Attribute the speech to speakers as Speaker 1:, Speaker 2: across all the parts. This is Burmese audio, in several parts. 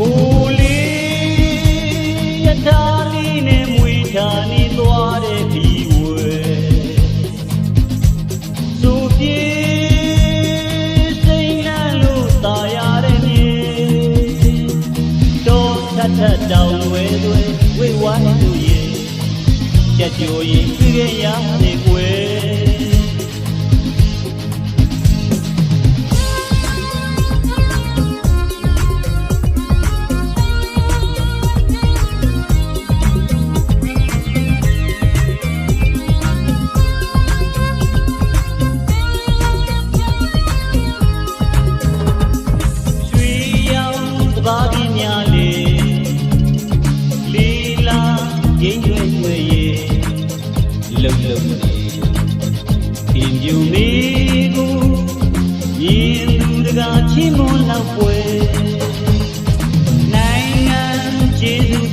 Speaker 1: ကိုလေးရထားလေးနဲ့မွေထားနေသွားတဲ့ဒီဝဲသူပြေစိတ်လန့်လို့ตายရတဲ့နေတော့ထထတောင်ဝဲသွဲဝိဝိုင်းသူရဲ့ကြက်ကြိုရင်ပြည့်ရတဲ့ကွယ်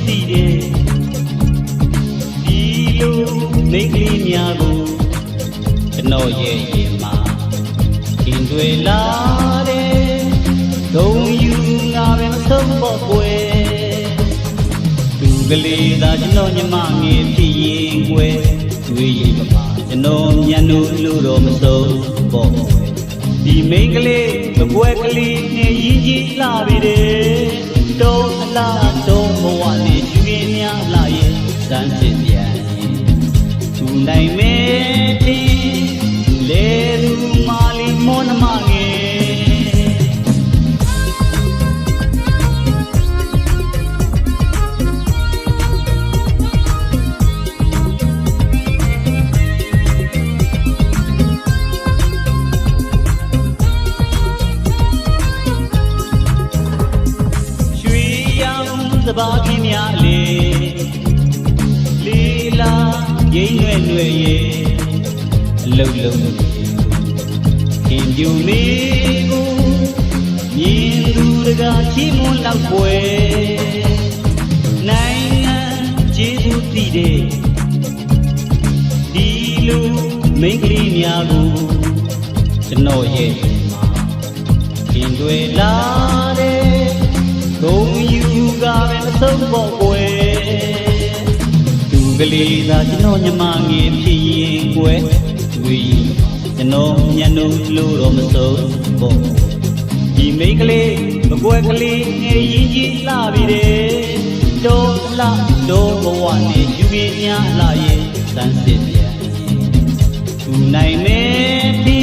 Speaker 1: ကျေးဇူးတည်တဲ့ဒီလိုမိတ်ကလေးများကိုကျွန်တော်ရဲ့ရင်မှာခင်တွေလာတယ်ဒုံယူငါပဲမဆုံးဖို့ကွယ်သူကလေးသာကျွန်တော်ညမငယ်ဖြစ်ရင်ကွယ်တွေ့ရင်ပမာကျွန်တော်ညံ့လို့လို့တော့မဆုံးဖို့ကွယ်ဒီမိန်းကလေးမကွယ်ကလေးနဲ့ရင်းကြီးလာပြီတဲ့တုံးအလားတုံးဘဝနဲ့ယူရင်းများလာ ရဲ့စမ်းစစ်ပြန်ရင်သူနိုင်မဲ့တင်လေလူမာလီမောနမငယ်ရွှေရောင်သဘာပြင်းများလေလေးလာ ရင်းရွယ်ရွယ်ရဲ့အလုံးလုံးခင်ပြူလေးကိုမြင်သူတကာချီးမွမ်းလောက်ွယ်နိုင်ငံကျေးဇူးတည်တဲ့ဒီလိုမိန်းကလေးများကိုကျွန်တော်ရဲ့မှာခင်တွေလာတယ်ဂုံယူကပဲမဆုံးဖို့ကွယ်သူ ကလေးသာကျွန်တော်ညမငယ်ဖြစ်ရင်ကွယ်တွေ့ရင်ကျွန်တော်ညံ့လို့လို့တော့မဆုံးဖို့ဒီမိန်းကလေးမကွယ်ကလေးငယ်ရင်ကြီးလာပြီတဲ့တော့လာတော့ဘဝနဲ့ယူရင်းများလာရဲ့စမ်းစစ်ပြန်ရင်သူနိုင်မဲ့ဒီ